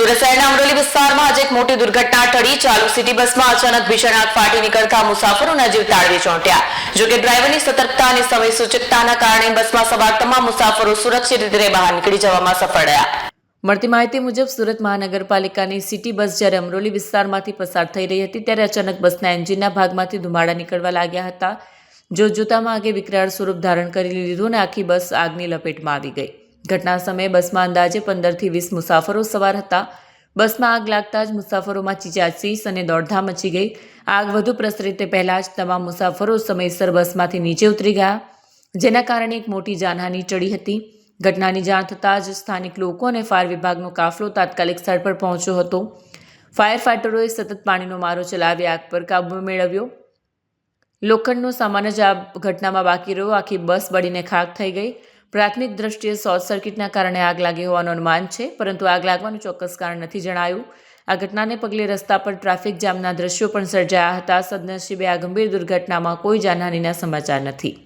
સુરત શહેરના અમરોલી વિસ્તારમાં આજે એક મોટી દુર્ઘટના ટળી. ચાલુ સિટી બસમાં અચાનક ભીષણ આગ ફાટી નીકળતા મુસાફરોના જીવ તાળવી ચોંટ્યા. જોકે ડ્રાઈવરની સતર્કતા અને સમય સૂચકતાના કારણે બસમાં સવાર તમામ મુસાફરો સુરક્ષિત રીતે બહાર નીકળી જવામાં સફળ રહ્યા. મળતી માહિતી મુજબ, સુરત મહાનગરપાલિકાની સિટી બસ જ્યારે અમરોલી વિસ્તારમાંથી પસાર થઈ રહી હતી, ત્યારે અચાનક બસના એન્જિનના ભાગમાંથી ધુમાડા નીકળવા લાગ્યા હતા. જો જોતામાં આગે વિકરાળ સ્વરૂપ ધારણ કરી લીધું અને આખી બસ આગની લપેટમાં આવી ગઈ. ઘટના સમયે બસમાં અંદાજે પંદરથી વીસ મુસાફરો સવાર હતા. બસમાં આગ લાગતા જ મુસાફરોમાં ચીચાચીસ અને દોડધામ મચી ગઈ. આગ વધુ પ્રસરે તે પહેલાં જ તમામ મુસાફરો સમયસર બસમાંથી નીચે ઉતરી ગયા, જેના કારણે એક મોટી જાનહાની ચડી હતી. ઘટનાની જાણ થતાં જ સ્થાનિક લોકો અને ફાયર વિભાગનો કાફલો તાત્કાલિક સ્થળ પર પહોંચ્યો હતો. ફાયર ફાઇટરોએ સતત પાણીનો મારો ચલાવી આગ પર કાબુ મેળવ્યો. લોખંડનો સામાન જ આ ઘટનામાં બાકી રહ્યો. આખી બસ બળીને ખાક થઈ ગઈ. પ્રાથમિક દ્રષ્ટિએ શોર્ટ સર્કિટના કારણે આગ લાગી હોવાનું અનુમાન છે, પરંતુ આગ લાગવાનું ચોક્કસ કારણ નથી જણાયું. આ ઘટનાને પગલે રસ્તા પર ટ્રાફિક જામના દ્રશ્યો પણ સર્જાયા હતા. સદનસીબે આ ગંભીર દુર્ઘટનામાં કોઈ જાનહાનિના સમાચાર નથી.